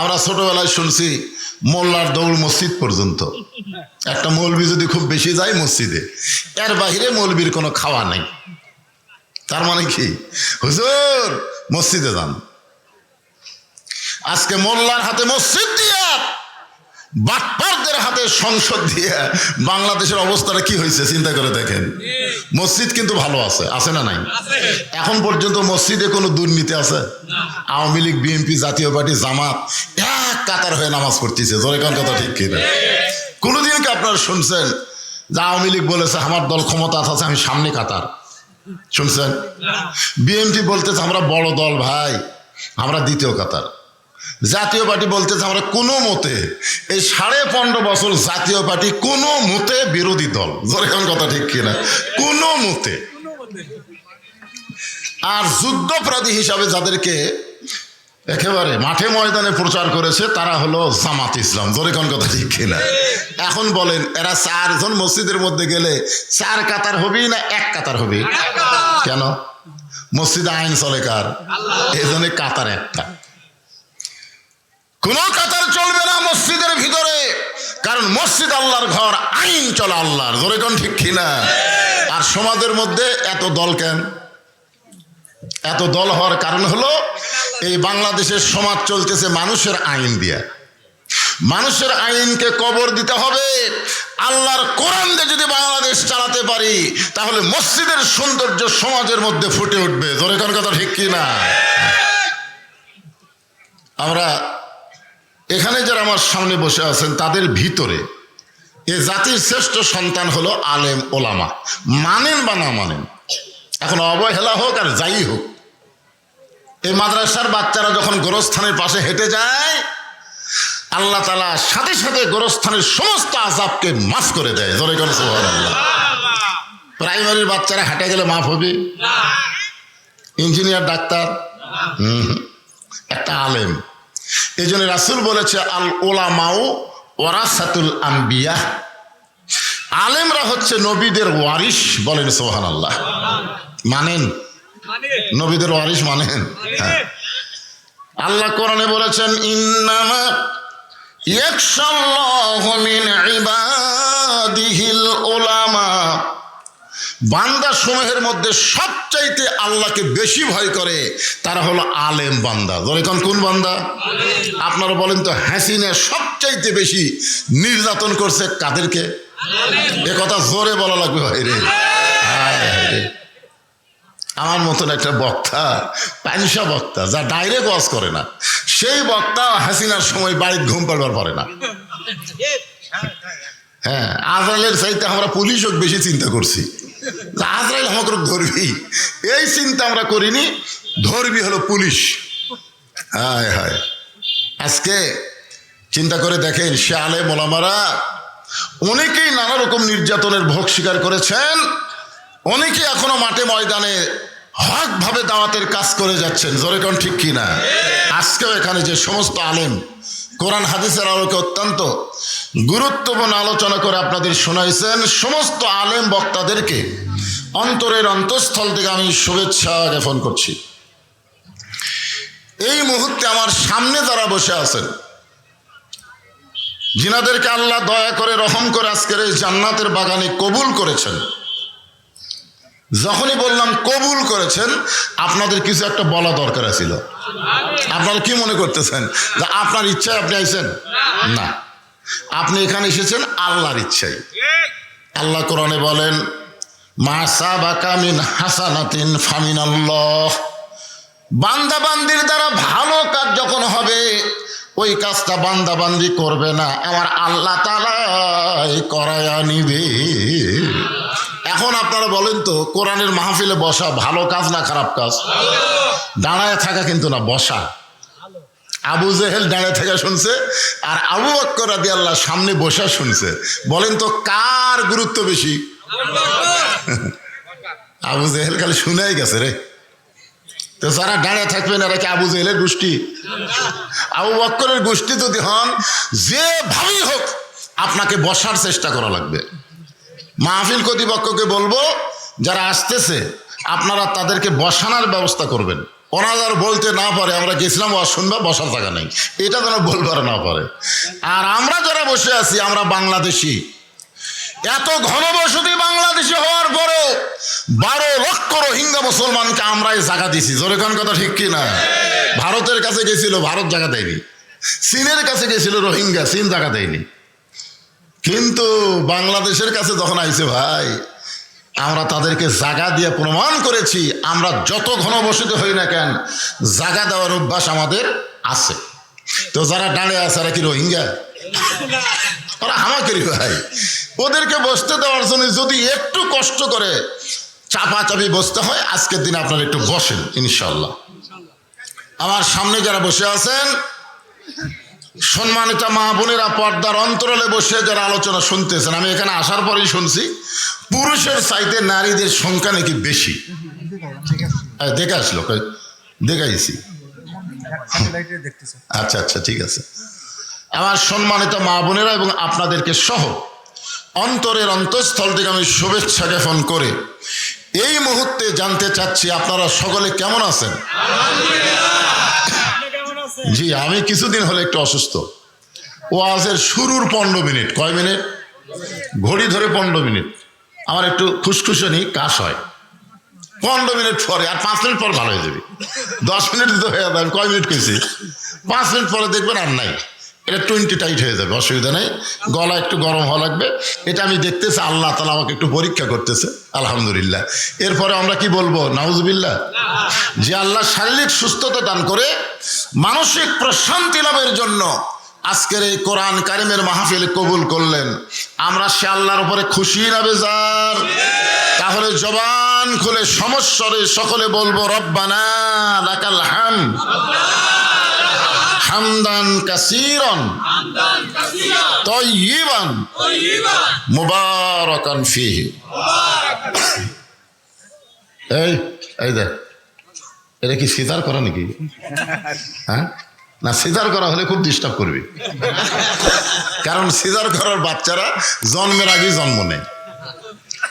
আমরা ছোটবেলায় শুনছি মোল্লার দৌড় মসজিদ পর্যন্ত। একটা মৌলবি যদি খুব বেশি যায় মসজিদে, এর বাহিরে মৌলবির কোনো খাওয়া নাই। তার মানে কি? হুজুর, মসজিদে যান। আজকে মোল্লার হাতে মসজিদ দিয়া বাটপারদের হাতে সংসদ দিয়ে বাংলাদেশের অবস্থাটা কি হয়েছে চিন্তা করে দেখেন। মসজিদ কিন্তু ভালো আছে আছে না নাই? এখন পর্যন্ত মসজিদে কোনো দুর্নীতি আছে? আওয়ামী লীগ বিএনপি জাতীয় পার্টি জামাত এক কাতার হয়ে নামাজ পড়তেছে। জোরে কোন কথা ঠিক কিনা? কোনোদিন কি আপনারা শুনছেন যে আওয়ামী লীগ বলেছে আমার দল ক্ষমতা আছে আমি সামনে কাতার শুনছেন? বিএনপি বলতেছে আমরা বড় দল ভাই আমরা দ্বিতীয় কাতার জাতীয় পার্টি বলতেছে আমরা কোনো মতে। এই সাড়ে পনেরো বছর জাতীয় পার্টি কোনো মতে বিরোধী দল। যেরকম কথা ঠিক কিনা? কোনো মতে। আর যুদ্ধপ্রাধী হিসাবে যাদেরকে একেবারে মাঠে ময়দানে প্রচার করেছে তারা হলো জামাত ইসলাম। জোরেকন কথা ঠিক কিনা? এখন বলেন এরা চারজন মসজিদের মধ্যে গেলে চার কাতার হবি না এক কাতার হবি কেন? মসজিদে আইন চলে কার? এই জন্য কাতার একটা। কোন কাতার চলবে না মসজিদের ভিতরে। কারণ মসজিদ আল্লাহর ঘর, আইন চলা আল্লাহর। জোরে কোন ঠিক কিনা আর সমাজের মধ্যে এত দল কেন? এত দল হওয়ার কারণ হলো, এই বাংলাদেশের সমাজ চলতেছে মানুষের আইন দিয়া। মানুষের আইনকে কবর দিতে হবে। আল্লাহর কোরআন দিয়ে যদি বাংলাদেশ চালাতে পারি, তাহলে মসজিদের সৌন্দর্য সমাজের মধ্যে ফুটে উঠবে। জোরে কোন কথা ঠিক কিনা আমরা এখানে যারা আমার সামনে বসে আছেন তাদের ভিতরে এ জাতির শ্রেষ্ঠ সন্তান হলো আলেম ওলামা। মানেন বা না মানেন এখন অবহেলা হোক আর যাই হোক এই মাদ্রাসার বাচ্চারা যখন গোরস্থানের পাশে হেঁটে যায় আল্লাহ তালা সাথে সাথে গোরস্থানের সমস্ত আজাবকে মাফ করে দেয়। জোরে করে আল্লাহ প্রাইমারির বাচ্চারা হেঁটে গেলে মাফ হবে? ইঞ্জিনিয়ার ডাক্তার। একটা আলেম। এই জন্য রাসুল বলেছে আল ওলামাও ওরাসাতুল আম্বিয়া আলেমরা হচ্ছে নবীদের ওয়ারিস বলেন সোহান আল্লাহ মানেন। নবীদের ওয়ারিস মানেন। হ্যাঁ। আল্লাহ কোরআনে বলেছেন ইন্নামা ইয়াকশাল্লাহু মিন ইবাদিহিল উলামা বান্দা সমূহের মধ্যে সবচাইতে আল্লাহকে বেশি ভয় করে তারা হলো আলেম বান্দা। ধরেন কোন বান্দা? আপনারা বলেন তো হাসিনা সবচাইতে বেশি নির্যাতন করছে কাদেরকে? এ কথা জোরে বলা লাগবে ভাই রে। আমার মতন একটা বক্তা পানিসা বক্তা যা ডাইরেক্ট ওয়াজ করে না সেই বক্তা হাসিনার সময় বাড়ির ঘুম পাড়বার পারে না। হ্যাঁ আজরাইলের চাইতে আমরা পুলিশ হোক বেশি চিন্তা করছি। আজরাইল আমাকে ধরবি। এই চিন্তা আমরা করিনি, ধরবি হলো পুলিশ। হায় হায়। আজকে চিন্তা করে দেখেন সে আলে মোলামারা অনেকেই নানা রকম নির্যাতনের ভোগ স্বীকার করেছেন অনেকে এখনও মাঠে ময়দানে হকভাবে দাওয়াতের কাজ করে যাচ্ছেন। জোরে কোন ঠিক কিনা? আজকেও এখানে যে সমস্ত আলেম কোরআন হাদিসের আলোকে অত্যন্ত গুরুত্বপূর্ণ আলোচনা করে আপনাদের শোনাইছেন সমস্ত আলেম বক্তাদেরকে অন্তরের অন্তঃস্থল থেকে আমি শুভেচ্ছা জ্ঞাপন করছি। এই মুহূর্তে আমার সামনে যারা বসে আছেন, যিনাদেরকে আল্লাহ দয়া করে রহম করে আজকের এই জান্নাতের বাগানে কবুল করেছেন যখনই বললাম কবুল করেছেন, আপনাদের কিছু একটা বলা দরকার ছিল। আপনারা কি মনে করতেছেন? যে আপনার ইচ্ছায় আপনি আইছেন? না। আপনি এখানে এসেছেন আল্লাহর ইচ্ছাই আল্লাহ কোরআনে বলেন, মা সাবাকা হাসানাতিন ফামিন আল্লাহ বান্দা বান্দির দ্বারা ভালো কাজ যখন হবে, ওই কাজটা বান্দা বান্দি করবে না। আমার আল্লাহ তালাই করায়া নিবে। এখন আপনারা বলেন তো, কোরআনের মাহফিলে বসা ভালো কাজ না খারাপ কাজ? দাঁড়ায় থাকা কিন্তু না, বসা। আবু জেহেল দাঁড়িয়ে থাকা শুনছে, আর আবু বক্কর আল্লাহ সামনে বসা শুনছে। বলেন তো, কার গুরুত্ব বেশি? আবু জেহেল খালি শুনেই গেছে রে। তো যারা দাঁড়িয়ে থাকবেন, এরা কি আবু জেহেলের গোষ্ঠী? আবু বক্করের গোষ্ঠী যদি হন, যেভাবেই হোক, আপনাকে বসার চেষ্টা করা লাগবে। মাহফিল কর্তৃপক্ষকে বলব, যারা আসতেছে, আপনারা তাদেরকে বসানোর ব্যবস্থা করবেন। ওনাদের বলতে না পারে, আমরা গেছিলাম ওয়াজ শুনবা, বসার জায়গা নেই। এটা যেন বলবার না পারে। আর আমরা যারা বসে আছি, আমরা বাংলাদেশি। এত ঘনবসতি বাংলাদেশি হওয়ার পরেও বারো লক্ষ রোহিঙ্গা মুসলমানকে আমরাই জায়গা দিছি জোরে কোন কথা ঠিক কি না? ভারতের কাছে গেছিল, ভারত জায়গা দেয়নি। চীনের কাছে গেছিল, রোহিঙ্গা, চীন জায়গা দেয়নি। কিন্তু বাংলাদেশের কাছে যখন আইছে, ভাই, আমরা তাদেরকে জাগা দিয়ে প্রমাণ করেছি, আমরা যত ঘনবসতি হই না কেন, জাগা দেওয়ার অভ্যাস আমাদের আছে। তো যারা দাঁড়িয়ে আছে এরা কি রোহিঙ্গা? ওরা হামাকেরি ভাই। ওদেরকে বসতে দেওয়ার জন্য যদি একটু কষ্ট করে চাপা চাপি বসতে হয়, আজকের দিন আপনারা একটু বসেন ইনশাল্লাহ আমার সামনে যারা বসে আছেন সম্মানিত মা বোনেরা পর্দার অন্তরালে বসে যারা আলোচনা শুনতেছেন, আমি এখানে আসার পরেই শুনছি, পুরুষের চাইতে নারীদের সংখ্যা নাকি বেশি? দেখে আসলো দেখাইছি আচ্ছা আচ্ছা ঠিক আছে। আমার সম্মানিত মা বোনেরা এবং আপনাদেরকে সহ অন্তরের অন্তঃস্থল থেকে আমি শুভেচ্ছা জ্ঞাপন করে এই মুহূর্তে জানতে চাচ্ছি আপনারা সকলে কেমন আছেন? জি, আমি কিছুদিন হলে একটু অসুস্থ। ওয়াজের শুরুর পনেরো মিনিট। কয় মিনিট? ঘড়ি ধরে পনেরো মিনিট। আমার একটু খুশখুশনি কাশ হয়। পনেরো মিনিট পরে, আর পাঁচ মিনিট পর ভালো হয়ে যাবে। দশ মিনিট তো হয়ে যাবে কয় মিনিট কইছি? পাঁচ মিনিট পরে দেখবেন আর নাই। এটা টোয়েন্টি টাইট হয়ে যাবে অসুবিধা নেই। গলা একটু গরম হওয়া লাগবে। এটা আমি দেখতেছি আল্লাহ তালা আমাকে একটু পরীক্ষা করতেছে। আলহামদুলিল্লাহ। এরপরে আমরা কি বলব? নাউজবিল্লাহ। যে আল্লাহ শারীরিক সুস্থতা দান করে মানসিক প্রশান্তি লাভের জন্য আজকের এই কোরআন কারিমের মাহফিল কবুল করলেন। আমরা সে আল্লাহর উপরে খুশি না বেজার? তাহলে জবান খুলে সমস্যরে সকলে বলব রব্বানা লাকাল হাম হামদান কাসিরন। তয়্যিবান মুবারাকান ফিহি। এই এই দেখ। এটা কি সিজার করা নাকি? হ্যাঁ? না সিজার করা হলে খুব ডিস্টার্ব করবে। কারণ সিজার করার বাচ্চারা জন্মের আগেই জন্ম নেয়।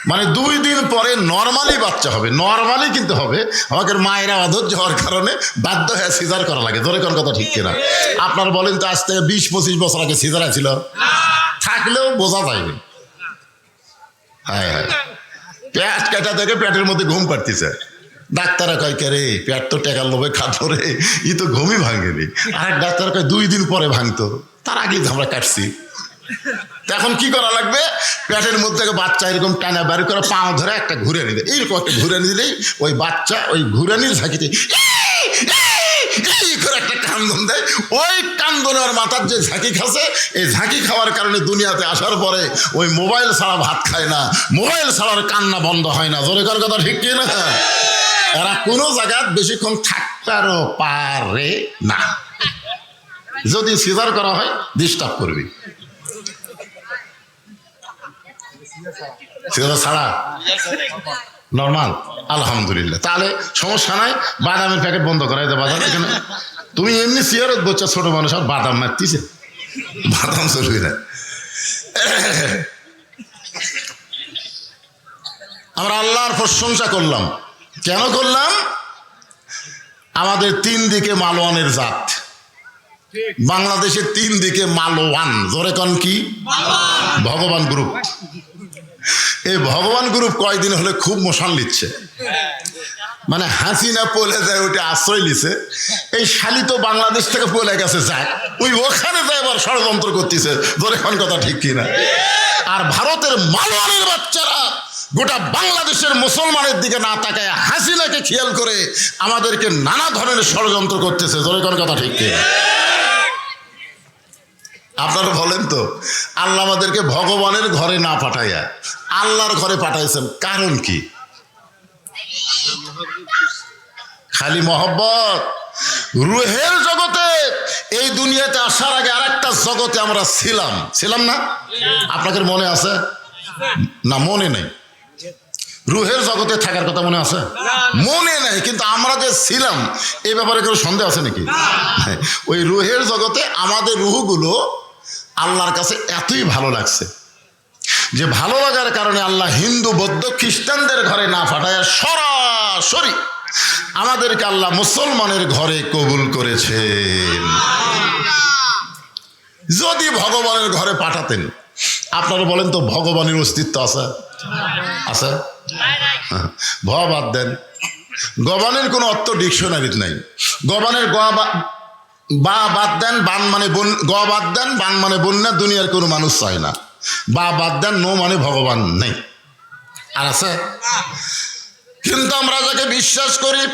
মানে দুই দিন পরে নর্মালি বাচ্চা হবে। নর্মালি কিন্তু হবে। আমাকে মায়েরা অধৈর্য হওয়ার কারণে বাধ্য হয়ে সিজার করা লাগে। ধরে কোন কথা ঠিক কিনা? আপনার বলেন তো আজ থেকে বিশ পঁচিশ বছর আগে সিজার ছিল থাকলেও বোঝা যায়নি হ্যাঁ হ্যাঁ। পেট কাটা থেকে পেটের মধ্যে ঘুম পাড়তিছে। ডাক্তারা কয়, কে রে, পেট তো টেকার লোভে খাতো রে, ই তো ঘুমই ভাঙেনি। আর ডাক্তার কয়, দুই দিন পরে ভাঙতো। তার আগেই আমরা কাটছি। এখন কি করা লাগবে? পেটের মধ্যে বাচ্চা এরকম টানা বাড়ি করে পাও ধরে একটা ঘুরে নিতে এইরকম একটা ঘুরে নিলেই ওই বাচ্চা ওই ঘুরানির ঝাঁকিতে এই করে একটা কান্দন দেয়। ওই কান্দনের মাথার যে ঝাঁকি খাসে এই ঝাঁকি খাওয়ার কারণে দুনিয়াতে আসার পরে ওই মোবাইল ছাড়া ভাত খায় না। মোবাইল ছাড়ার কান্না বন্ধ হয় না। জোরে কথা ঠিক কি না এরা কোনো জায়গায় বেশিক্ষণ থাকতেও পারে না। যদি সিজার করা হয় ডিস্টার্ব করবি। সিজার ছাড়া? নর্মাল, আলহামদুলিল্লাহ। তাহলে সমস্যা নাই, বাদামের প্যাকেট বন্ধ করাই দে বাদাম এখানে তুমি এমনি সিয়ারত বলছো ছোট মানুষ, আর বাদাম মারতিছে। বাদাম চলবি না। আমরা আল্লাহর প্রশংসা করলাম। কেন করলাম? আমাদের তিন দিকে মালোয়ানের জাত। বাংলাদেশের তিন দিকে মালোয়ান জোরে কন কি? ভগবান। গ্রুপ এই ভগবান গ্রুপ কয়দিন হলে খুব মশান লিচ্ছে মানে হাসিনা পলে যায়, ওটা আশ্রয় লিছে এই শালি তো বাংলাদেশ থেকে পলে গেছে, যাক। ওই ওখানে যায় এবার ষড়যন্ত্র করতেছে, ধরে কোন কথা ঠিক কিনা? আর ভারতের মালওয়ানের বাচ্চারা গোটা বাংলাদেশের মুসলমানের দিকে না তাকায় হাসিনাকে খেয়াল করে আমাদেরকে নানা ধরনের ষড়যন্ত্র করতেছে, ধরে কথা ঠিক কিনা? আপনারা বলেন তো আল্লাহ আমাদেরকে ভগবানের ঘরে না পাঠাইয়া আল্লাহর ঘরে পাঠাইছেন কারণ কি? খালি মহব্বত। রুহের জগতে এই দুনিয়াতে আসার আগে আরেকটা জগতে আমরা ছিলাম। ছিলাম না? আপনাদের মনে আছে? না মনে নেই। রুহের জগতে থাকার কথা মনে আছে? মনে নেই কিন্তু আমরা যে ছিলাম এই ব্যাপারে কেউ সন্দেহ আছে নাকি? হ্যাঁ, ওই রুহের জগতে আমাদের রুহগুলো আল্লাহর কাছে এতই ভালো লাগছে যে ভালো লাগার কারণে আল্লাহ হিন্দু, বৌদ্ধ, খ্রিস্টানদের ঘরে না পাঠায়, সরাসরি আমাদেরকে আল্লাহ মুসলমানের ঘরে কবুল করেছেন যদি ভগবানের ঘরে পাঠাতেন, আপনারা বলেন তো ভগবানের অস্তিত্ব আছে? আছে? ভ বাদ দেন। গবানের কোনো অর্থ ডিকশনারিতে নাই। গবানের গ বা- বাদ দেন, বান মানে বন, গ বাদ দেন, বান মানে বন্যা, দুনিয়ার কোনো মানুষ চায় না। বা বাদ দেন, নো মানে ভগবান নেই। আর আছে? কিন্তু আমরা যাকে বিশ্বাস করি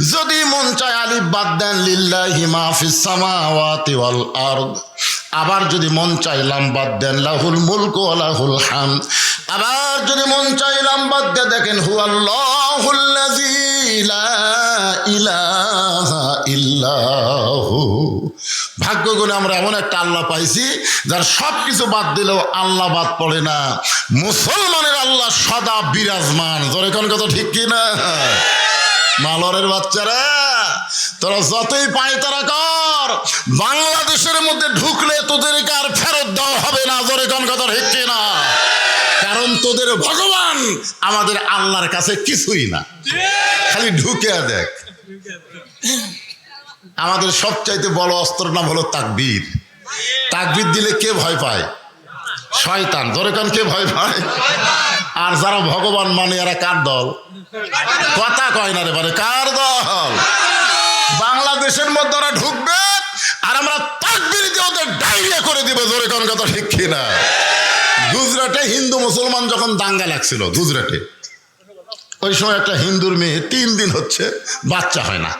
যদি মন চায় আলিফ বাদ দেন, লিল্লাহি মা ফিস সামাওয়াতি ওয়াল আরদ। আবার যদি মন চাইলাম বাদ দেন, লাহুল মুলক লাহুল হাম। আবার যদি মন চাইলাম বাদ দে দেখেন হুয়াল্লাহুল্লাযী লা ইলাহা ইল্লাহু। ভাগ্য গুণে আমরা এমন একটা আল্লাহ পাইছি, যার সব কিছু বাদ দিলেও আল্লাহ বাদ পড়ে না। মুসলমানের আল্লাহ সদা বিরাজমান। জোরে কোন কথা ঠিক কি না মালরের বাচ্চারা। তোরা যতই পাই তারা কর। বাংলাদেশের মধ্যে ঢুকলে তোদেরকে আর ফেরত দেওয়া হবে না, জোরে কোন কথা কি না কারণ তোদের ভগবান আমাদের আল্লাহর কাছে কিছুই না। খালি ঢুকে দেখ। আমাদের সবচাইতে বড় অস্ত্র নাম হলো তাকবীর। তাকবীর দিলে কে ভয় পায়? শয়তান। ধরে কান কে ভয় পায়? আর যারা ভগবান মানে এরা কার দল? কথা কয় না রে মানে কার দল? বাংলাদেশের মধ্যে ওরা ঢুকবে আর আমরা তাকবীর ওদের ডায়রিয়া করে দিবে, জোরে কোন কথা ঠিক কিনা? গুজরাটে হিন্দু মুসলমান যখন দাঙ্গা লাগছিল, গুজরাটে। ওই সময় একটা হিন্দুর মেয়ে, তিন দিন হচ্ছে বাচ্চা হয় না।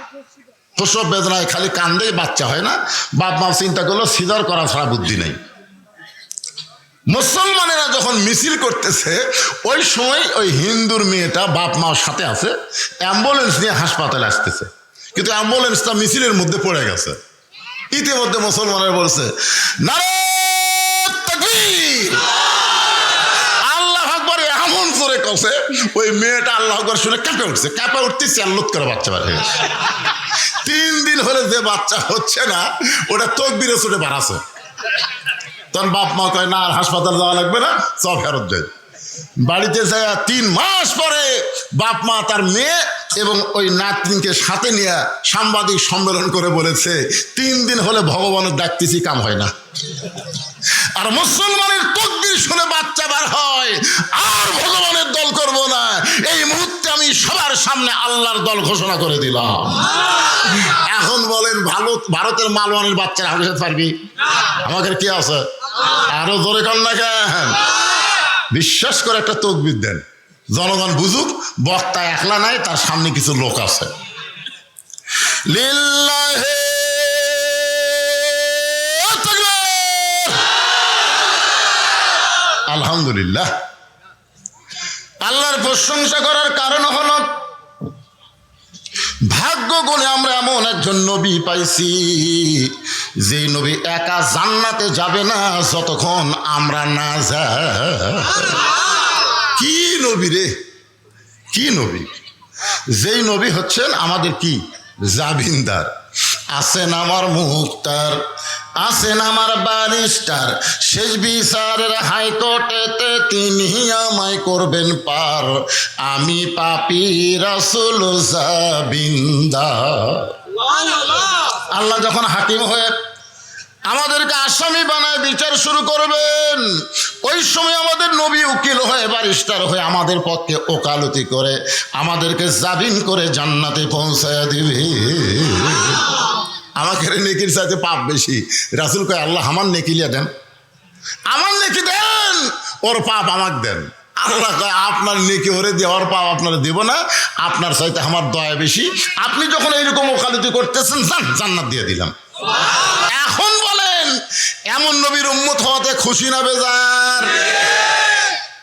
প্রসব বেদনায় খালি কান্দেই বাচ্চা হয় না। বাপ মা চিন্তা করল, সিজার করা ছাড়া বুদ্ধি নেই। মুসলমানেরা যখন মিছিল করতেছে, ওই সময় ওই হিন্দুর মেয়েটা বাপ মার সাথে আছে, অ্যাম্বুলেন্স নিয়ে হাসপাতালে আসতেছে। কিন্তু অ্যাম্বুলেন্সটা মিছিলের মধ্যে পড়ে গেছে। ইতিমধ্যে মুসলমানের বলছে আল্লাহ আকবর এমন করে কষে ওই মেয়েটা আল্লাহ আকবর শুনে কাঁপে উঠছে। কাঁপে উঠতে চাল্লুত করে বাচ্চা বার হয়ে তিন দিন হলে যে বাচ্চা হচ্ছে না, ওটা তকবিরে ছুটে বাড়াছে। তখন বাপ মা কয়, না, আর হাসপাতাল যাওয়া লাগবে না, সব ফেরত যায় বাড়িতে যায় তিন মাস পরে বাপ মা তার মেয়ে এবং ওই নাতনিকে সাথে নিয়ে সাংবাদিক সম্মেলন করে বলেছে, তিন দিন হলে ভগবানের ডাকতেছি, কাম হয় না। আর মুসলমানের তকবির শুনে বাচ্চা বার হয়, আর ভগবানের দল করব না। এই মুহূর্তে আমি সবার সামনে আল্লাহর দল ঘোষণা করে দিলাম। এখন বলেন, ভালো ভারতের মালওয়ানের বাচ্চারা সাথে পারবি? আমাকে কি আছে? আরও জোরে কর না কেন? বিশ্বাস করে একটা তকবির দেন। জনগণ বুঝুক বক্তা একলা নাই, তার সামনে কিছু লোক আছে। আলহামদুলিল্লাহ। আল্লাহর প্রশংসা করার কারণ হলো ভাগ্য গুণে আমরা এমন একজন নবী পাইছি, যে নবী একা জান্নাতে যাবে না যতক্ষণ আমরা না যা কি নবী রে? কি নবী? যেই নবী হচ্ছেন আমাদের কি? জাবিনদার আছেন আমার মুক্তার। আছেন আমার বারিস্টার শেষ বিচারের হাইকোর্টেতে তিনি আমায় করবেন পার। আমি পাপি রাসুল জাবিন্দার আল্লাহ যখন হাকিম হয়ে আমাদেরকে আসামি বানায় বিচার শুরু করবেন ওই সময় আমাদের নবী উকিল হয়ে বারিস্টার হয়ে আমাদের পক্ষে ওকালতি করে আমাদেরকে জাবিন করে জান্নাতে পৌঁছায় দিবে। আমাকে নেকির সাথে পাপ বেশি। রাসুল কয়, আল্লাহ আমার নেকিলিয়া দেন। আমার নেকি দেন, ওর পাপ আমাকে দেন। আল্লাহ কয়, আপনার নেকি হরে দিয়ে, ওর পাপ আপনারা দেব না। আপনার চাইতে আমার দয়া বেশি। আপনি যখন এইরকম ওকালতি করতেছেন জান্নাত দিয়ে দিলাম। এখন বলেন, এমন নবীর উম্মত হওয়াতে খুশি না বেজার?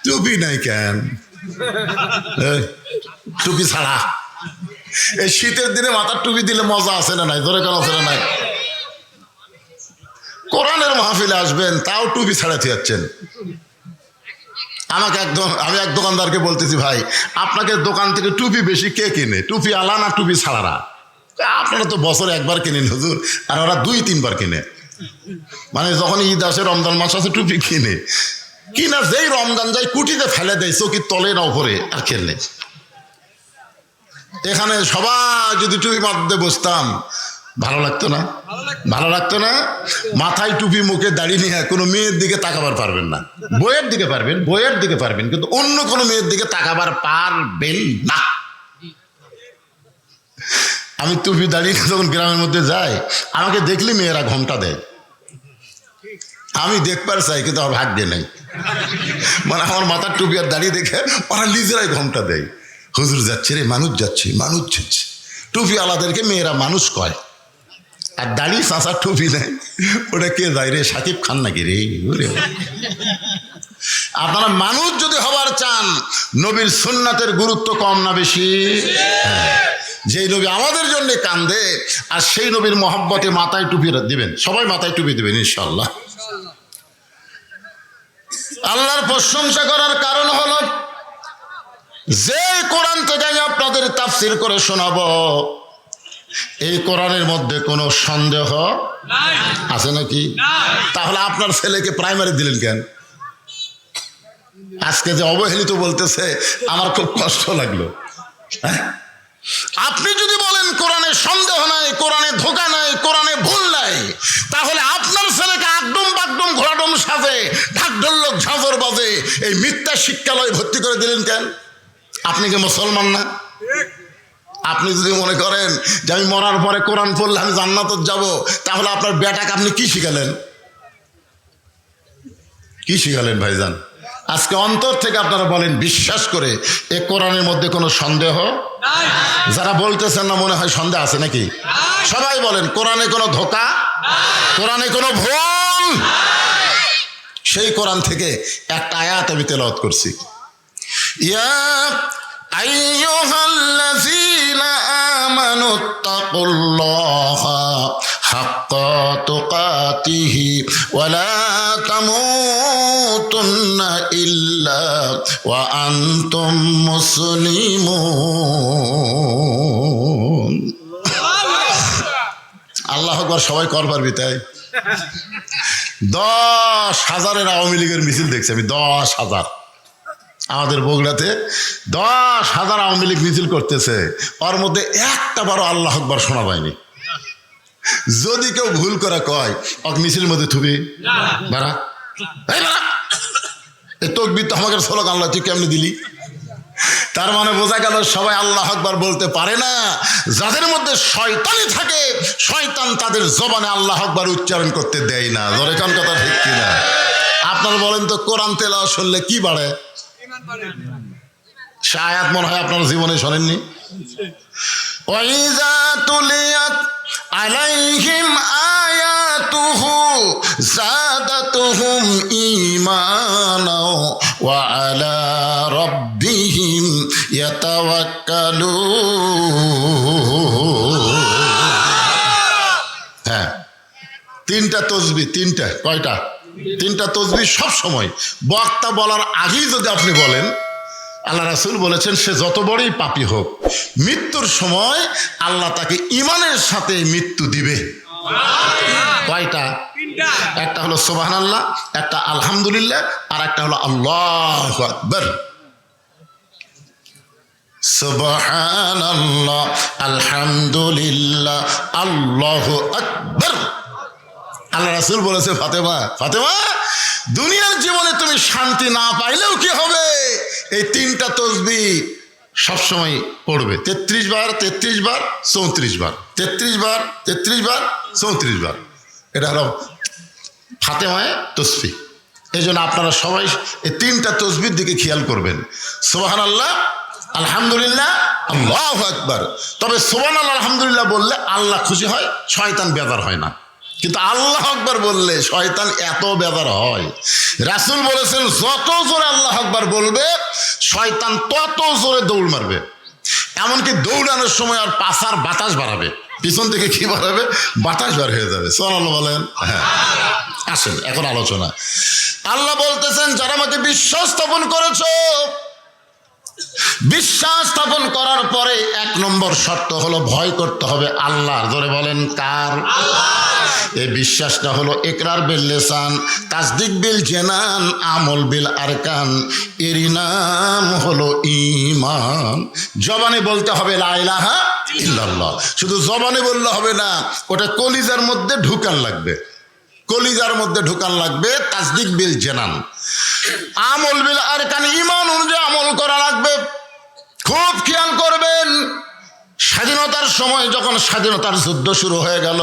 টুপি নাই কেন? টুপি ছাড়া। এই শীতের দিনে মাথার টুপি দিলে মজা আছে না নাই? ধরে কেন আছে না নাই? কোরআনের মাহফিলে আসবেন, তাও টুপি ছাড়াতে যাচ্ছেন আমাকে একদম আমি এক দোকানদারকে বলতেছি, ভাই, আপনাকে দোকান থেকে টুপি বেশি কে কিনে? টুপি আলা না টুপি ছাড়ারা? আপনারা তো বছরে একবার কিনেন হুজুর, আর ওরা দুই তিনবার কিনে। মানে যখন ঈদ আসে, রমজান মাস আসে, টুপি কিনে। কি না যেই রমজান যায়, কুটিতে ফেলে দেয় চকির তলে না, উপরে, আর খেললে এখানে সবাই যদি টুপি মারতে বসতাম ভালো লাগতো না। ভালো লাগতো না? মাথায় টুপি মুখে দাঁড়িয়ে নিয়ে কোনো মেয়ের দিকে তাকাবার পারবেন না। বইয়ের দিকে পারবেন বইয়ের দিকে পারবেন কিন্তু অন্য কোনো মেয়ের দিকে তাকাবার পারবেন না। আমি টুপি দাঁড়িয়ে যখন গ্রামের মধ্যে যাই আমাকে দেখলে মেয়েরা ঘণ্টা দেয়। আমি দেখবার চাই কিন্তু আমার ভাগ্যে নেই। মানে আমার মাথার টুপি আর দাঁড়িয়ে দেখে ওরা নিজেরাই ঘণ্টা দেয়। হুজুর যাচ্ছে রে, মানুষ যাচ্ছে মানুষ যাচ্ছে। টুপি মেয়েরা মানুষ কয়। আর দাড়ি চাঁচা টুপি নেই ওটা কে যায় রে, সাকিব খান নাকি রে? আপনারা মানুষ যদি হবার চান, নবীর সুন্নাতের গুরুত্ব কম না বেশি? হ্যাঁ। যেই নবী আমাদের জন্য কান্দে, আর সেই নবীর মহব্বতে মাথায় টুপি দিবেন। সবাই মাথায় টুপি দিবেন ইনশাল্লাহ আল্লাহর প্রশংসা করার কারণ হলো যে কোরআন থেকে আমি আপনাদের তাফসির করে শোনাবো এই কোরআনের মধ্যে কোনো সন্দেহ আছে নাকি? তাহলে আপনার ছেলেকে প্রাইমারি দিলেন কেন? আজকে যে অবহেলিত বলতেছে আমার খুব কষ্ট লাগল। হ্যাঁ? আপনি যদি বলেন কোরআনে সন্দেহ নাই কোরআনে ধোকা নাই কোরআনে ভুল নাই তাহলে আপনার ছেলেকে আকডম বাকডম ঘোড়াডম সাজে ঢাকঢোল্লক ঝাঁঝর বাজে এই মিথ্যা শিক্ষালয়ে ভর্তি করে দিলেন কেন? আপনি কি মুসলমান না? আপনি যদি মনে করেন যে আমি মরার পরে কোরআন পড়লে আমি জান্নাত যাব, তাহলে আপনার বেটাকে আপনি কি শিখালেন? কি শিখালেন ভাইজান? আজকে অন্তর থেকে আপনারা বলেন, বিশ্বাস করে, এ কোরআনের মধ্যে কোনো সন্দেহ? যারা বলতেছেন না, মনে হয় সন্দেহ আছে নাকি? সবাই বলেন, কোরআনে কোনো ধোকা? কোরআনে কোনো ভুল? সেই কোরআন থেকে একটা আয়াত আমি তেলাওয়াত করছি। ইয়া أيها الذين آمنوا اتقوا الله حق تقاته ولا تموتن إلا وأنتم مسلمون আল্লাহ আকবার সবাই করবার বিতাই দশ হাজারের আওয়ামী লীগের মিছিল দেখছি আমি দশ হাজার আমাদের বগুড়াতে দশ হাজার আওয়ামী লীগ মিছিল করতেছে। ওর মধ্যে একটা বারো আল্লাহ আকবার শোনা পায়নি। যদি কেউ ভুল করে কয় অক মিছিলের মধ্যে থুবি। বাড়া। এই বাড়া। এই তকবির তো আমাকে সোলক আল্লাহ তুই কেমনি দিলি? তার মানে বোঝা গেল সবাই আল্লাহ আকবার বলতে পারে না। যাদের মধ্যে শয়তানি থাকে শয়তান তাদের জবানে আল্লাহ আকবার উচ্চারণ করতে দেয় না। ধরে কান কথা ঠিক কিনা? আপনারা বলেন তো কোরআন তেলা শুনলে কি বাড়ে? সে আয়াত মনে হয় আপনার জীবনে শোনেননি وإذا تليت عليهم آياته زادتهم إيمانا وعلى ربهم يتوكلون হ্যাঁ তিনটা তসবি তিনটা কয়টা তিনটা তসবি সব সময়। বক্তা বলার আগেই যদি আপনি বলেন, আল্লাহ রাসুল বলেছেন, সে যত বড়ই পাপি হোক, মৃত্যুর সময় আল্লাহ তাকে ইমানের সাথে মৃত্যু দিবে। কয়টা? একটা হলো সোবাহান আল্লাহ একটা আলহামদুলিল্লাহ, আর একটা হলো আল্লাহ আকবর। আল্লাহ আলহামদুলিল্লাহ, আল্লাহ আকবর। আল্লাহ রাসুল বলেছে, ফাতেমা ফাতেমা, দুনিয়ার জীবনে তুমি শান্তি না পাইলেও কি হবে? এই তিনটা তসবি সবসময় পড়বে। তেত্রিশ বার তেত্রিশ বার, চৌত্রিশ বার। তেত্রিশ বার তেত্রিশ বার, চৌত্রিশ বার। এটা হলো ফাতেমায় তসবি। এই জন্য আপনারা সবাই এই তিনটা তসবির দিকে খেয়াল করবেন। সোহান আল্লাহ আলহামদুলিল্লাহ, আল্লাহ একবার তবে সোহান আল্লাহ আলহামদুলিল্লাহ বললে আল্লাহ খুশি হয়, শয়তান বেদার হয় না। কিন্তু আল্লাহ আকবার বললে শয়তান এত বেদার হয়। রাসুল বলেছেন, যত জোরে আল্লাহ আকবার বলবে, শয়তান তত জোরে দৌড় মারবে। এমনকি দৌড়ানোর সময় আর পাশার বাতাস বাড়াবে। পিছন থেকে কি বাড়াবে? বাতাস বার হয়ে যাবে। সোনাল্লাহ বলেন। হ্যাঁ। আসেন, এখন আলোচনা। আল্লাহ বলতেছেন, যারা আমাকে বিশ্বাস স্থাপন করেছ, বিশ্বাস স্থাপন করার পরে এক নম্বর শর্ত হলো, ভয় করতে হবে আল্লাহর। ধরে বলেন, কার? এই বিশ্বাসটা হলো একরার বিল লেসান, তাসদিক বিল জেনান, আমল বিল আরকান। এরই নাম হলো ইমান জবানে বলতে হবে লা ইলাহা ইল্লাল্লাহ। শুধু জবানে বললে হবে না, ওটা কলিজার মধ্যে ঢুকান লাগবে। কলিজার মধ্যে ঢুকান লাগবে, তাসদিক বিল জেনান। আমল বিল আরকান ইমান অনুযায়ী আমল করা লাগবে। খুব খেয়াল স্বাধীনতার সময় যখন স্বাধীনতার যুদ্ধ শুরু হয়ে গেল,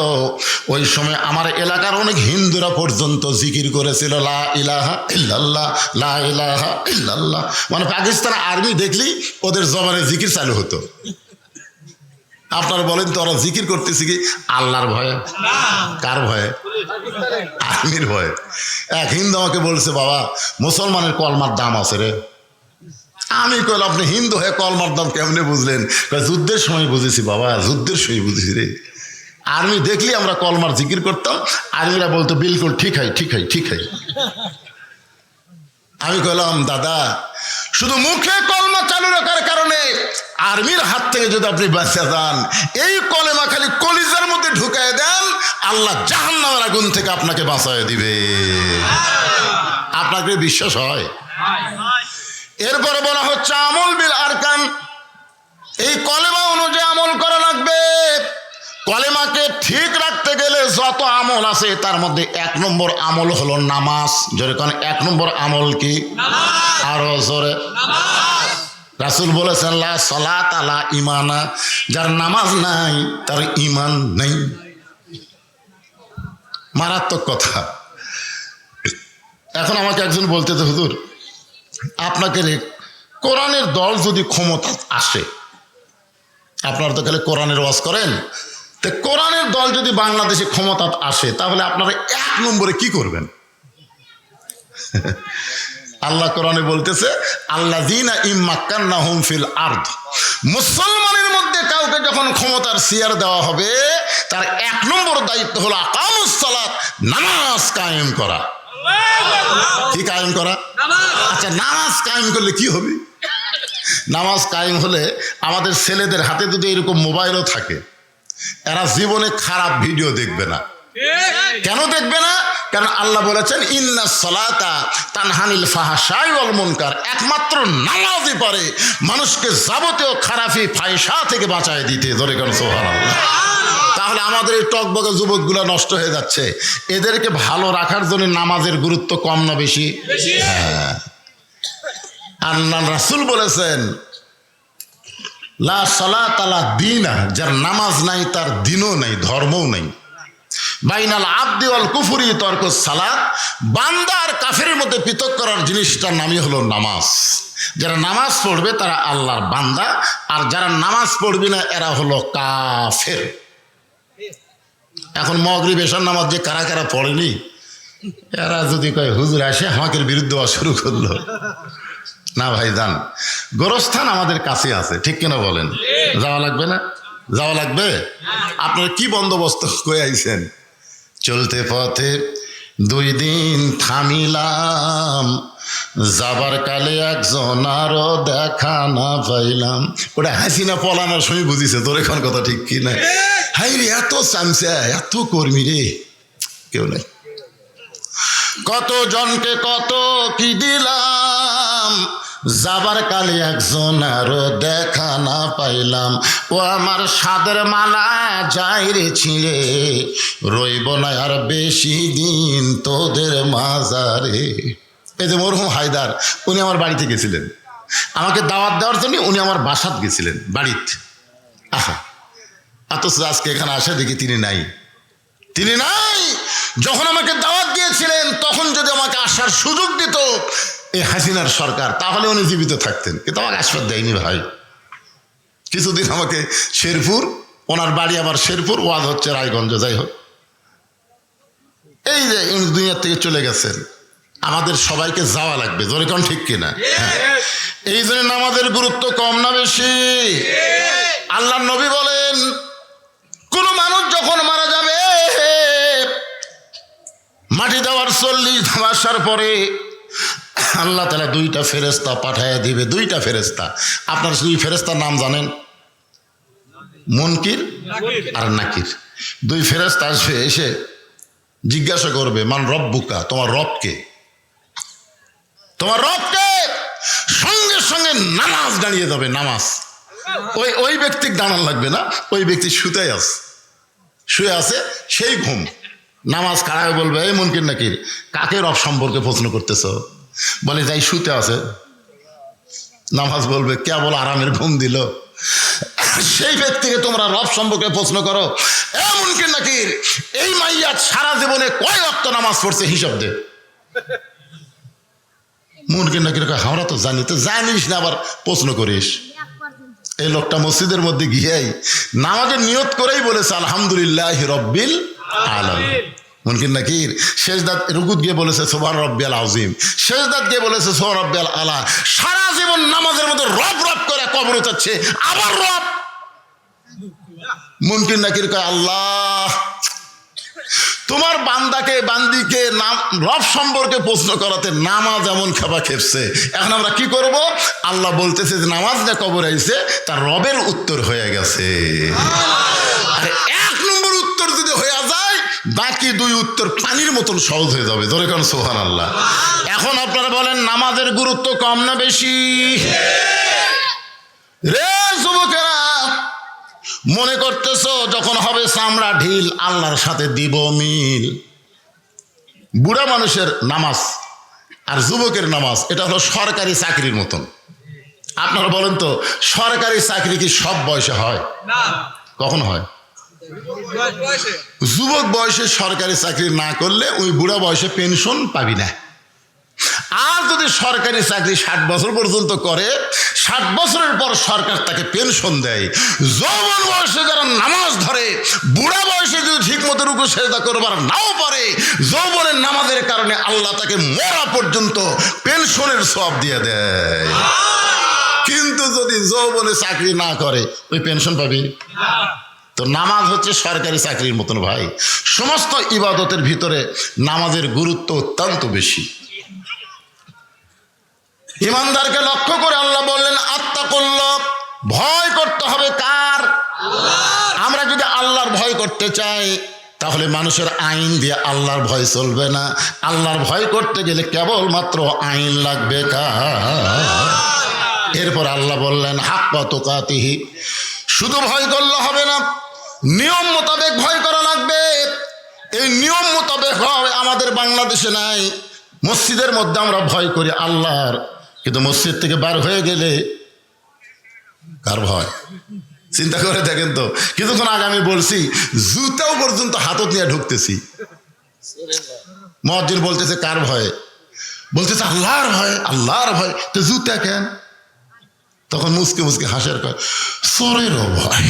ওই সময় আমার এলাকার অনেক হিন্দুরা পর্যন্ত জিকির করেছিল, লা ইলাহা ইল্লাল্লাহ, লা ইলাহা ইল্লাল্লাহ। মানে পাকিস্তান আর্মি দেখলি ওদের জবানে জিকির চালু হতো। আপনারা বলেন তো, ওরা জিকির করতেছে কি? আল্লাহর ভয়ে। কার ভয়ে? আর্মির ভয়ে। এক হিন্দু আমাকে বলছে, বাবা, মুসলমানের কলমার দাম আছে রে। আমি কল আপনি হিন্দু হয়ে কলমার দাম কেমনে বুঝলেন? যুদ্ধের সময় বুঝেছি বাবা, যুদ্ধের সময় বুঝেছি রে। আর্মি দেখলি আমরা কলমার জিকির করতাম, আর্মিরা বলতো, বিলকুল ঠিক হয় ঠিক হয় ঠিক হয়। আমি কইলাম, দাদা, শুধু মুখে কলমা চালু রাখার কারণে আর্মির হাত থেকে যদি আপনি বাঁচা যান, এই কলেমা খালি কলিজার মধ্যে ঢুকায় দেন, আল্লাহ জাহান্নামের আগুন থেকে আপনাকে বাঁচায় দিবে। আপনাকে বিশ্বাস হয়? এরপরে বলা হচ্ছে আমল বিল আরকান। এই কলেমা অনুযায়ী আমল করা লাগবে। কলেমাকে ঠিক রাখতে গেলে যত আমল আছে তার মধ্যে এক নম্বর আমল হলো নামাজ। যেরকম এক নম্বর আমল কি? আরও জোরে। রাসুল বলেছেন লা সলাত আলা ইমানা যার নামাজ নাই তার ইমান নেই। মারাত্মক কথা। এখন আমাকে একজন বলতে তো হুজুর। আপনাকে কোরআনের দল যদি ক্ষমতা আসে, আপনারা তো খালি কোরআনের ওয়াজ করেন। তো কোরআনের দল যদি বাংলাদেশে ক্ষমতা আসে, তাহলে আপনারা এক নম্বরে কি করবেন? আল্লাহ কোরআনে বলতেছে আল্লাহ দিনা ইম্মাক্কান্না হুম ফিল আর্ধ মুসলমানের মধ্যে কাউকে যখন ক্ষমতার সিয়ার দেওয়া হবে তার এক নম্বর দায়িত্ব হলো আকামুস সালাত নামাজ কায়েম করা। কি কায়েম করা? আচ্ছা নামাজ কায়েম করলে কি হবে? নামাজ কায়েম হলে আমাদের ছেলেদের হাতে যদি এরকম মোবাইলও থাকে। এরা জীবনে খারাপ ভিডিও দেখবে না। কেন দেখবে না? কারণ আল্লাহ বলেছেন ইন্না সলাতা তানহানিল ফাহাশাই ওয়াল মুনকার। একমাত্র নামাজই পারে মানুষকে যাবতীয় খারাপি ফাইসা থেকে বাঁচায় দিতে। ধরে কেন সুবহানাল্লাহ? তাহলে আমাদের এই টকবগে যুবকগুলো নষ্ট হয়ে যাচ্ছে। এদেরকে ভালো রাখার জন্য নামাজের গুরুত্ব কম না বেশি? হ্যাঁ। আল্লাহ রাসুল বলেছেন লা সালাত আলা দিনা। যার নামাজ নাই তার দিনও নাই ধর্মও নাই। বাইনাল আব্দি ওয়াল কুফুরি তর্ক সালাত। বান্দা আর কাফের মধ্যে পৃথক করার জিনিসটার নামই হলো নামাজ। যারা নামাজ পড়বে তারা আল্লাহর বান্দা, আর যারা নামাজ পড়বে না, এরা হলো কাফের। এখন মগরিব এসার নামাজ যে কারা কারা পড়েনি, এরা যদি কয়, হুজুর আসে, আমাকে বিরুদ্ধে শুরু করল। না ভাই যান গোরস্থান আমাদের কাছে আছে, ঠিক কিনা বলেন? যাওয়া লাগবে না? যাওয়া লাগবে? আপনার কি বন্দোবস্ত করে আইছেন? চলতে পথে দুই দিন থামিলাম, যাবার কালে একজন আরও দেখা না পাইলাম। ওটা হাসিনা পলানোর সময় বুঝিছে, তোর এখন কথা ঠিক কি না? হাই রে, এত চামচা এত কর্মী রে। কেউ নেই। কত জনকে কত কি দিলাম? যাবার কালে একজন আরও দেখা না পাইলাম। ও আমার সাদের মালা যাই রে ছিঁড়ে, রইব না আর বেশি দিন তোদের মাজারে। এই যে মরহুম হায়দার, উনি আমার বাড়িতে গেছিলেন। আমাকে দাওয়াত দেওয়ার জন্য উনি আমার বাসাত গেছিলেন, বাড়িতে। আহা অথচ আজকে এখানে আসে দেখি তিনি নাই। তিনি নাই? যখন আমাকে দাওয়াত দিয়েছিলেন, তখন যদি আমাকে আসার সুযোগ দিত এই হাসিনার সরকার, তাহলে উনি জীবিত থাকতেন। কিন্তু আমাকে আশীর্বাদ দেয়নি ভাই। কিছুদিন আমাকে শেরপুর, ওনার বাড়ি আবার শেরপুর ওয়াদ হচ্ছে রায়গঞ্জ, যাই হোক। এই যে ইনি দুনিয়ার থেকে চলে গেছেন, আমাদের সবাইকে যাওয়া লাগবে। জোরে কোন ঠিক কিনা? হ্যাঁ। এই জন্য আমাদের গুরুত্ব কম না বেশি। আল্লাহ নবী বলেন, কোন মানুষ যখন মারা যাবে, মাটি দেওয়ার চল্লিশ ধামাসার পরে আল্লাহ তালা দুইটা ফেরেস্তা পাঠাইয়া দিবে, দুইটা ফেরেস্তা আপনার দুই ফেরেস্তার নাম জানেন? মনকির আর নাকির। দুই ফেরেস্তা আসবে, এসে জিজ্ঞাসা করবে, মান রব্বুকা? তোমার রবকে তোমার রবকে সঙ্গে সঙ্গে নামাজ দাঁড়িয়ে যাবে, নামাজ। ওই ওই ব্যক্তি দাঁড়ান লাগবে না, ওই ব্যক্তি শুতে আছে। শুয়ে আছে, সেই ঘুম। নামাজ কারায় বলবে, এই মনকির নাকি, কাকে রব সম্পর্কে প্রশ্ন করতেছ? বলে, যাই শুতে আছে। নামাজ বলবে, কেবল আরামের ঘুম দিল। সেই ব্যক্তিকে তোমরা রব সম্পর্কে প্রশ্ন করো এমনকি নাকি, এই মাইয়া সারা জীবনে কয় অক্ত নামাজ পড়ছে হিসাব দে। মুনকির নাকি আমরা তো জানি, তো জানিস না আবার প্রশ্ন করিস। এই লোকটা মসজিদের মধ্যে গিয়েই নামাজের নিয়ত করেই বলেছে, আলহামদুলিল্লাহ রব্বিল আলম মুনকির নাকির। শেষদাত রুকুত গিয়ে বলেছে সোবার রব্বিয়াল আজিম শেষদাত গিয়ে বলেছে সোবার রব্বিয়াল আলা। সারা জীবন নামাজের মধ্যে রব রব করে কবর চাচ্ছে আবার রব। মুনকির নাকির কয়, আল্লাহ, তোমার বান্দাকে, বান্দিকে নাম, রব সম্পর্কে প্রশ্ন করাতে নামাজ এমন খাবা খেপছে। এখন আমরা কি করব? আল্লাহ বলতেছে যে, নামাজ না কবর আইছে, তার রবের উত্তর হয়ে গেছে। আর, এক নম্বর উত্তর যদি হয়ে বাকি দুই উত্তর পানির মতন সহজ হয়ে যাবে। ধরে কারণ সোহান আল্লাহ এখন আপনারা বলেন নামাজের গুরুত্ব কম না বেশি? রে যুবকেরা মনে করতেছ যখন হবে চামড়া ঢিল আল্লাহর সাথে দিব মিল। বুড়া মানুষের নামাজ আর যুবকের নামাজ এটা হলো সরকারি চাকরির মতন। আপনারা বলেন তো সরকারি চাকরি কি সব বয়সে হয়? কখন হয়? যুবক বয়সে সরকারি চাকরি না করলে ওই বুড়া বয়সে পেনশন পাবি না। আর যদি সরকারি চাকরি ষাট বছর পর্যন্ত করে, ষাট বছরের পর সরকার তাকে পেনশন দেয়। যৌবন বয়সে যারা নামাজ ধরে, বুড়া বয়সে যদি ঠিক মতো রুকু সেজদা করবার নাও পারে, যৌবনের নামাজের কারণে আল্লাহ তাকে মরা পর্যন্ত পেনশনের সব দিয়ে দেয়। কিন্তু যদি যৌবনে চাকরি না করে, ওই পেনশন পাবি? তো নামাজ হচ্ছে সরকারি চাকরির মতন ভাই। সমস্ত ইবাদতের ভিতরে নামাজের গুরুত্ব অত্যন্ত বেশি। ইমানদারকে লক্ষ্য করে আল্লাহ বললেন আত্মা করল ভয় করতে হবে কার? আমরা যদি আল্লাহর ভয় করতে চাই, তাহলে মানুষের আইন দিয়ে আল্লাহর ভয় চলবে না। আল্লাহর ভয় করতে গেলে কেবলমাত্র আইন লাগবে এরপর আল্লাহ বললেন হাক পাতিহি শুধু ভয় করলে হবে না। নিয়ম মোতাবেক ভয় করা লাগবে। এই নিয়ম মোতাবেক হয় আমাদের বাংলাদেশে নাই। মসজিদের মধ্যে আমরা ভয় করি আল্লাহর। কিন্তু মসজিদ থেকে বার হয়ে গেলে কার ভয়? চিন্তা করে দেখেন তো। কিছুক্ষণ আগে আমি বলছি, জুতাও পর্যন্ত হাতত নিয়ে ঢুকতেছি। মহাজির বলতেছে, কার ভয়ে? বলতেছে, আল্লাহর ভয় আল্লাহর ভয়। তো জুতা কেন? তখন মুসকে মুসকে হাসের কয়, সোরেরও ভয়।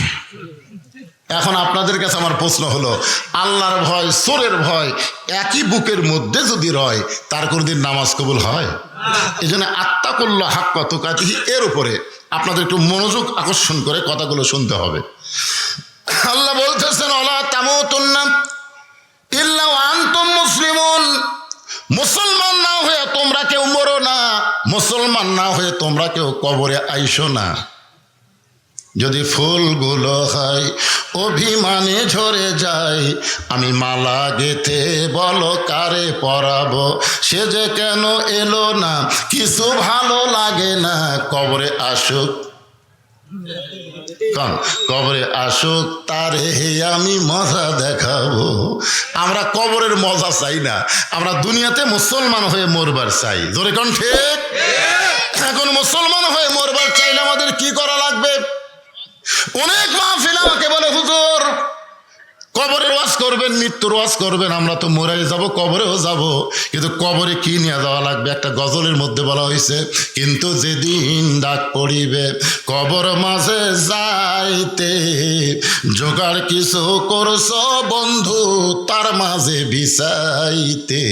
এখন আপনাদের কাছে আমার প্রশ্ন হলো, আল্লাহর ভয়, সোরের ভয় একই বুকের মধ্যে যদি রয়, তার কোনোদিন নামাজ কবুল হয়? এই জন্য আত্মা করল হাক কত কাতি এর উপরে আপনাদের একটু মনোযোগ আকর্ষণ করে কথাগুলো শুনতে হবে। আল্লাহ বলতেছেন অলা ইল্লা আনতুম মুসলিমুন। মুসলমান না হয়ে তোমরা কেউ মরো না, মুসলমান না হয়ে তোমরা কেউ কবরে আইসো না। যদি ফুলগুলো হয় অভিমানে ঝরে যায় আমি মালা গেথে বলো কারে পরাবো। সে যে কেন এলো না কিছু ভালো লাগে না। কবরে আসুক। কন? কবরে আসুক তারে আমি মজা দেখাবো। আমরা কবরের মজা চাই না। আমরা দুনিয়াতে মুসলমান হয়ে মরবার চাই। জোরে কন ঠিক। এখন মুসলমান হয়ে মরবার চাইলে আমাদের কি করা অনেক মাহফিল আমাকে বলে, হুজুর, কবরের ওয়াজ করবেন, মৃত্যুর ওয়াজ করবেন, আমরা তো মরে যাব, কবরেও যাব। কিন্তু কবরে কি নিয়ে যাওয়া লাগবে? একটা গজলের মধ্যে বলা হয়েছে, কিন্তু যেদিন ডাক পড়িবে, কবর মাঝে যাইতে, জোগাড় কিছু করছ বন্ধু, তার মাঝে বিছাইতে।